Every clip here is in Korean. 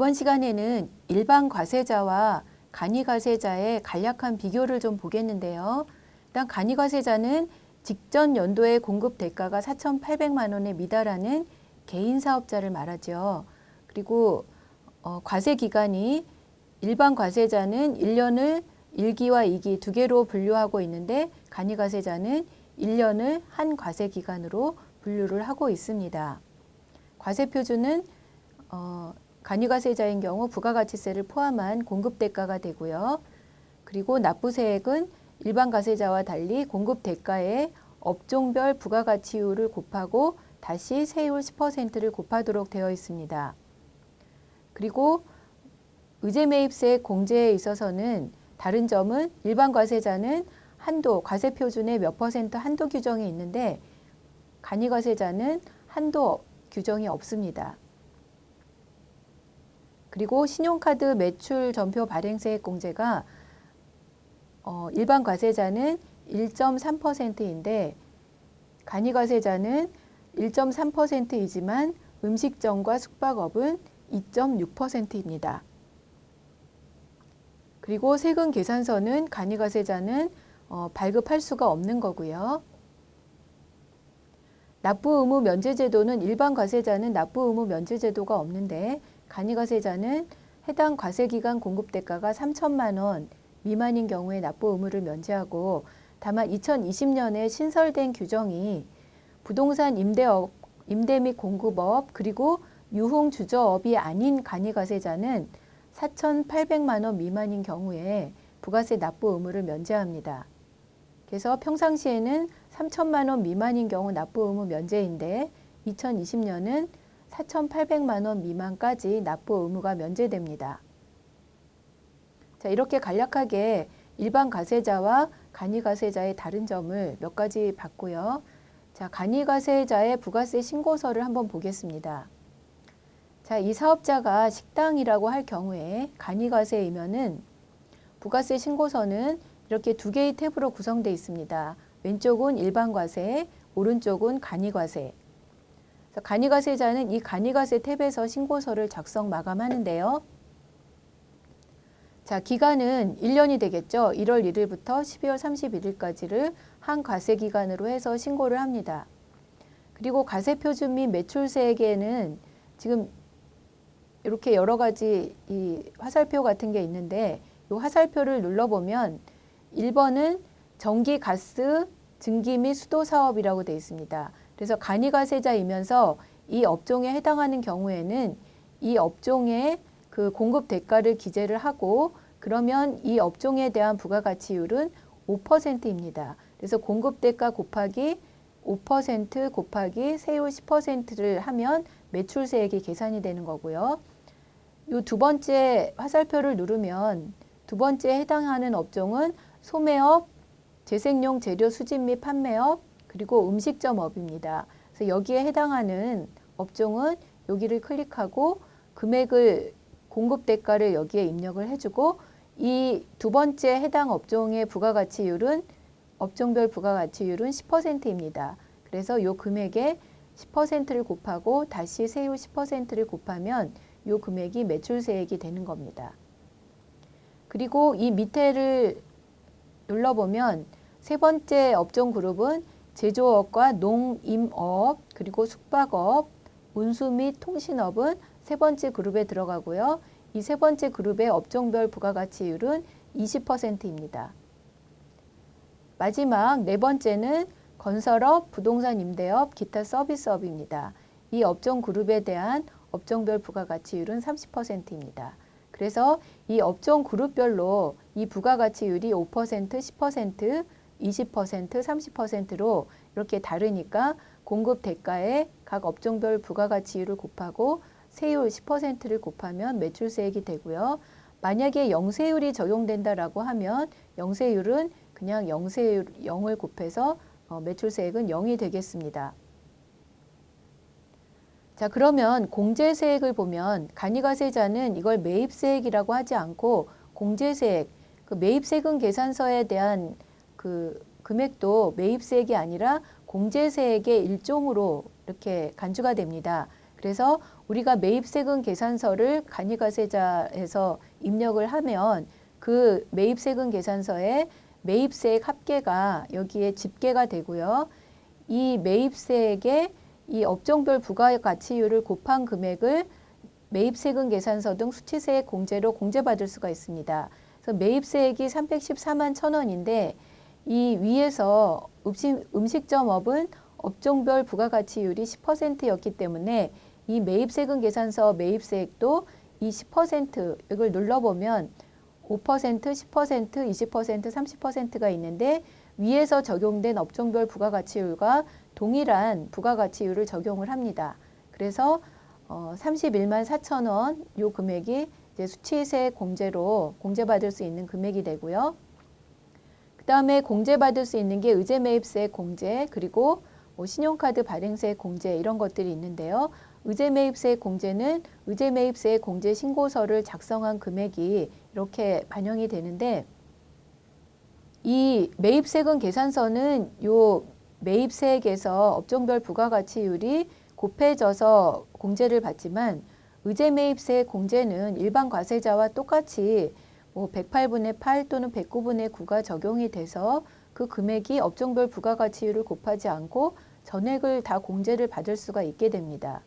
이번 시간에는 일반 과세자와 간이 과세자의 간략한 비교를 좀 보겠는데요. 일단 간이 과세자는 직전 연도에 공급 대가가 4,800만 원에 미달하는 개인 사업자를 말하죠. 그리고 어, 과세 기간이 일반 과세자는 1년을 1기와 2기 두 개로 분류하고 있는데 간이 과세자는 1년을 한 과세 기간으로 분류를 하고 있습니다. 과세 표준은 어, 간이과세자인 경우 부가가치세를 포함한 공급 대가가 되고요. 그리고 납부세액은 일반 과세자와 달리 공급 대가에 업종별 부가가치율을 곱하고 다시 세율 10%를 곱하도록 되어 있습니다. 그리고 의제매입세 공제에 있어서는 다른 점은 일반 과세자는 한도 과세 표준의 몇 퍼센트 한도 규정이 있는데 간이과세자는 한도 규정이 없습니다. 그리고 신용카드 매출 전표 발행세액 공제가 어, 일반 과세자는 1.3%인데 간이 과세자는 1.3%이지만 음식점과 숙박업은 2.6%입니다. 그리고 세금 계산서는 간이 과세자는 어, 발급할 수가 없는 거고요. 납부 의무 면제 제도는 일반 과세자는 납부 의무 면제 제도가 없는데 간이과세자는 해당 과세기간 공급대가가 3천만 원 미만인 경우에 납부 의무를 면제하고 다만 2020년에 신설된 규정이 부동산 임대업, 임대 및 공급업 그리고 유흥 주저업이 아닌 간이과세자는 4,800만 원 미만인 경우에 부가세 납부 의무를 면제합니다. 그래서 평상시에는 3천만 원 미만인 경우 납부 의무 면제인데 2020년은 4,800만 원 미만까지 납부 의무가 면제됩니다. 자, 이렇게 간략하게 일반 가세자와 간이 가세자의 다른 점을 몇 가지 봤고요. 자, 간이 가세자의 부가세 신고서를 한번 보겠습니다. 자, 이 사업자가 식당이라고 할 경우에 간이 가세이면은 부가세 신고서는 이렇게 두 개의 탭으로 구성되어 있습니다. 왼쪽은 일반 과세, 오른쪽은 간이 과세. 간이과세자는 이 간이과세 탭에서 신고서를 작성 마감하는데요. 자, 기간은 1년이 되겠죠. 1월 1일부터 12월 31일까지를 한 과세 기간으로 해서 신고를 합니다. 그리고 과세 표준 및 매출세에게는 지금 이렇게 여러 가지 이 화살표 같은 게 있는데 이 화살표를 눌러보면 1번은 전기, 가스, 증기 및 수도 사업이라고 되어 있습니다. 그래서 간이과세자이면서 이 업종에 해당하는 경우에는 이 업종의 그 공급 대가를 기재를 하고 그러면 이 업종에 대한 부가가치율은 5%입니다. 그래서 공급 대가 곱하기 5% 곱하기 세율 10%를 하면 매출세액이 계산이 되는 거고요. 이 두 번째 화살표를 누르면 두 번째 해당하는 업종은 소매업, 재생용 재료 수집 및 판매업, 그리고 음식점 업입니다. 그래서 여기에 해당하는 업종은 여기를 클릭하고 금액을 공급 대가를 여기에 입력을 해주고 이 두 번째 해당 업종의 부가가치율은 업종별 부가가치율은 10%입니다. 그래서 이 금액에 10%를 곱하고 다시 세율 10%를 곱하면 이 금액이 매출세액이 되는 겁니다. 그리고 이 밑에를 눌러보면 세 번째 업종 그룹은 제조업과 농임업 그리고 숙박업, 운수 및 통신업은 세 번째 그룹에 들어가고요. 이 세 번째 그룹의 업종별 부가가치율은 20%입니다. 마지막 네 번째는 건설업, 부동산 임대업, 기타 서비스업입니다. 이 업종 그룹에 대한 업종별 부가가치율은 30%입니다. 그래서 이 업종 그룹별로 이 부가가치율이 5%, 10%, 20%, 30%로 이렇게 다르니까 공급 대가에 각 업종별 부가가치율을 곱하고 세율 10%를 곱하면 매출세액이 되고요. 만약에 영세율이 적용된다라고 하면 영세율은 그냥 영세율 0을 곱해서 어, 매출세액은 0이 되겠습니다. 자, 그러면 공제세액을 보면 간이가세자는 이걸 매입세액이라고 하지 않고 공제세액, 그 매입세금 계산서에 대한 그 금액도 매입세액이 아니라 공제세액의 일종으로 이렇게 간주가 됩니다. 그래서 우리가 매입세금 계산서를 간이가세자에서 입력을 하면 그 매입세금 계산서에 매입세액 합계가 여기에 집계가 되고요. 이 매입세액의 이 업종별 부가가치율을 곱한 금액을 매입세금 계산서 등 수치세액 공제로 공제받을 수가 있습니다. 그래서 매입세액이 314만 천 원인데 이 위에서 음식, 음식점업은 업종별 부가가치율이 10%였기 때문에 이 매입세금 계산서 매입세액도 이 10% 이걸 눌러보면 5%, 10%, 20%, 30%가 있는데 위에서 적용된 업종별 부가가치율과 동일한 부가가치율을 적용을 합니다. 그래서 어, 31만 4천 원 요 금액이 이제 수치세 공제로 공제받을 수 있는 금액이 되고요. 그 다음에 공제받을 수 있는 게 의제 매입세 공제 그리고 뭐 신용카드 발행세 공제 이런 것들이 있는데요. 의제 매입세 공제는 의제 매입세 공제 신고서를 작성한 금액이 이렇게 반영이 되는데 이 매입세금 계산서는 요 매입세액에서 업종별 부가가치율이 곱해져서 공제를 받지만 의제 매입세 공제는 일반 과세자와 똑같이 뭐 108분의 8 또는 109분의 9가 적용이 돼서 그 금액이 업종별 부가가치율을 곱하지 않고 전액을 다 공제를 받을 수가 있게 됩니다.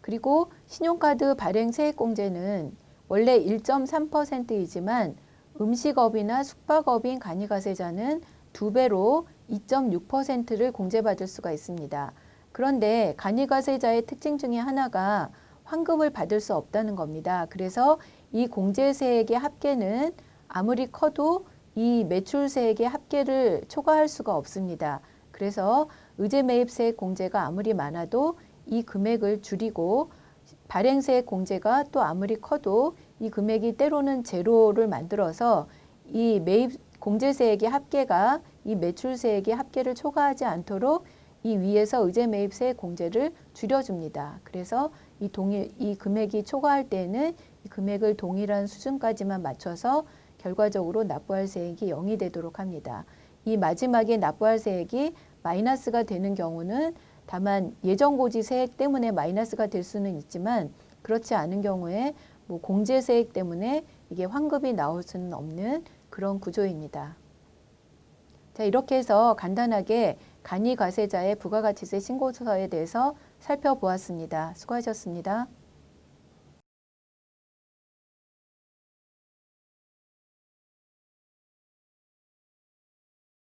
그리고 신용카드 발행 세액 공제는 원래 1.3%이지만 음식업이나 숙박업인 간이가세자는 두 배로 2.6%를 공제받을 수가 있습니다. 그런데 간이가세자의 특징 중에 하나가 환급을 받을 수 없다는 겁니다. 그래서 이 공제세액의 합계는 아무리 커도 이 매출세액의 합계를 초과할 수가 없습니다. 그래서 의제매입세액 공제가 아무리 많아도 이 금액을 줄이고 발행세액 공제가 또 아무리 커도 이 금액이 때로는 제로를 만들어서 이 매입 공제세액의 합계가 이 매출세액의 합계를 초과하지 않도록 이 위에서 의제매입세액 공제를 줄여줍니다. 그래서 이 동일 이 금액이 초과할 때는 이 금액을 동일한 수준까지만 맞춰서 결과적으로 납부할 세액이 0이 되도록 합니다. 이 마지막에 납부할 세액이 마이너스가 되는 경우는 다만 예정고지 세액 때문에 마이너스가 될 수는 있지만 그렇지 않은 경우에 뭐 공제 세액 때문에 이게 환급이 나올 수는 없는 그런 구조입니다. 자, 이렇게 해서 간단하게 간이 과세자의 부가가치세 신고서에 대해서 살펴보았습니다. 수고하셨습니다.